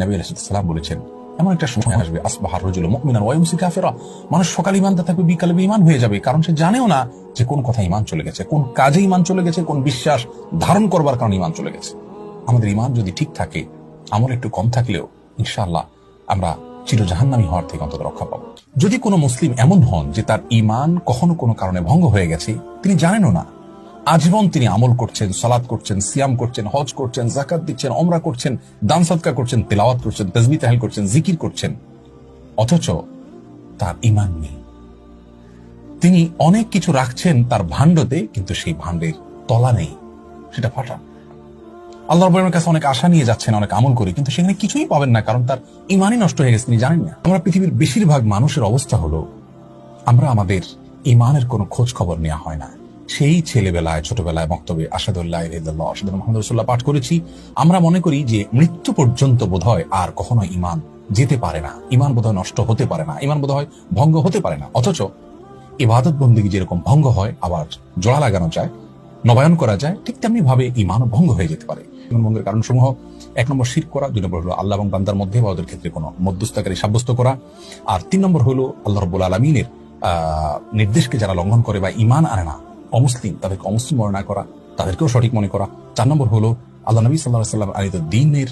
নবী আলাইসালাম বলেছেন, এমন একটা সময় আসবে আসবাহার রজুল মুমিনান ওয়াইমসি কাফেরা। মানুষ সকালে ইমানটা থাকবে, বিকালে ইমান হয়ে যাবে, কারণ সে জানেও না যে কোন কথা ইমান চলে গেছে, কোন কাজে ইমান চলে গেছে, কোন বিশ্বাস ধারণ করবার কারণে ইমান চলে গেছে। আমাদের ইমান যদি ঠিক থাকে, আমল একটু কম থাকলেও, ইনশাআল্লাহ, আমরা চির জাহান্নামী হওয়ার থেকে অন্তত রক্ষা পাবো। যদি কোনো মুসলিম এমন হন যে তার ইমান কখনো কোনো কারণে ভঙ্গ হয়ে গেছে, তিনি জানেনও না আজীবন তিনি আমল করছেন সালাদ করছেন, সিয়াম করছেন, হজ করছেন জাকাত দিচ্ছেন অমরা করছেন, দান সৎকার করছেন, তেলাওয়াত করছেন তসবি তাহিল করছেন, জিকির করছেন। অথচ তার ইমান নেই। তিনি অনেক কিছু রাখছেন তার ভাণ্ডতে, কিন্তু সেই ভাণ্ডের তলা নেই। সেটা ফাটা। আল্লাহ রবের কাছে অনেক আশা নিয়ে যাচ্ছেন, অনেক আমল করে, কিন্তু সেখানে কিছুই পাবেন না, কারণ তার ইমানই নষ্ট হয়ে গেছে, তিনি জানেন না। আমরা পৃথিবীর বেশিরভাগ মানুষের অবস্থা হলো, আমরা আমাদের ইমানের কোনো খোঁজ খবর নেওয়া হয় না। সেই ছেলেবেলায়, ছোটবেলায় বক্তব্যে আসাদুল্লাহ আসাদ মোহাম্মদ রসুল্লাহ পাঠ করেছি। আমরা মনে করি যে মৃত্যু পর্যন্ত বোধহয় আর কখনো ইমান যেতে পারে না। ইমান বোধহয় নষ্ট হতে পারে না। ইমান বোধহয় ভঙ্গ হতে পারে না। অথচ ইবাদত বন্দী যেরকম ভঙ্গ হয়, আবার জোড়া লাগানো যায়, নবায়ন করা যায়, ঠিক তেমনি ভাবে ইমানও ভঙ্গ হয়ে যেতে পারে। ইমান ভঙ্গের কারণ সমূহ এক নম্বর শির করা, দুই নম্বর হলো আল্লাহ এবং বান্দার মধ্যে বা ওদের ক্ষেত্রে কোনো মধ্যস্থকারী সাব্যস্ত করা, আর তিন নম্বর হলো আল্লাহ রব্বুল আলমিনের নির্দেশকে যারা লঙ্ঘন করে বা ইমান আনে না অমুসলিম, তাদেরকে অমুসলিম মনে না করা, তাদেরকেও সঠিক মনে করা। চার নম্বর হলো, আল্লাহ নবী সাল্লাহ সাল্লাম আলিদ দিনের